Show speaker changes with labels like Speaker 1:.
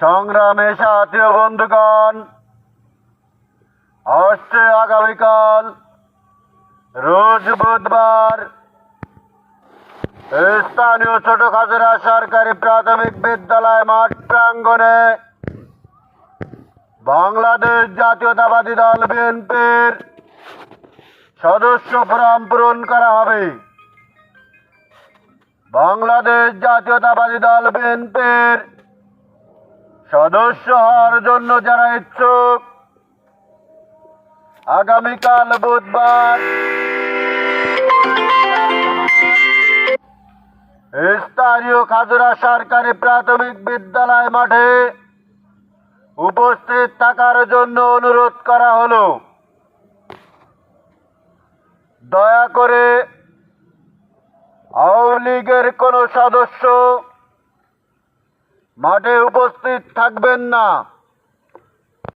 Speaker 1: সংগ্রামে সাথী ও বন্ধুগণ। আসছে আগামীকাল, রোজ বুধবার। স্থানীয় ছোট খাজরা সরকারি প্রাথমিক বিদ্যালয় মাঠ প্রাঙ্গণে বাংলাদেশ জাতীয়তাবাদী দল বিএনপির সদস্য ফর্ম পূরণ করা হবে। বাংলাদেশ জাতীয়তাবাদী দল বিএনপির সদস্য হওয়ার জন্য যারা ইচ্ছুক, আগামীকাল বুধবার স্থানীয় খাজুরা সরকারি প্রাথমিক বিদ্যালয় মাঠে উপস্থিত থাকার জন্য অনুরোধ করা হলো। দয়া করে আওয়ামী লীগের কোনো সদস্য মাঠে উপস্থিত থাকবেন না।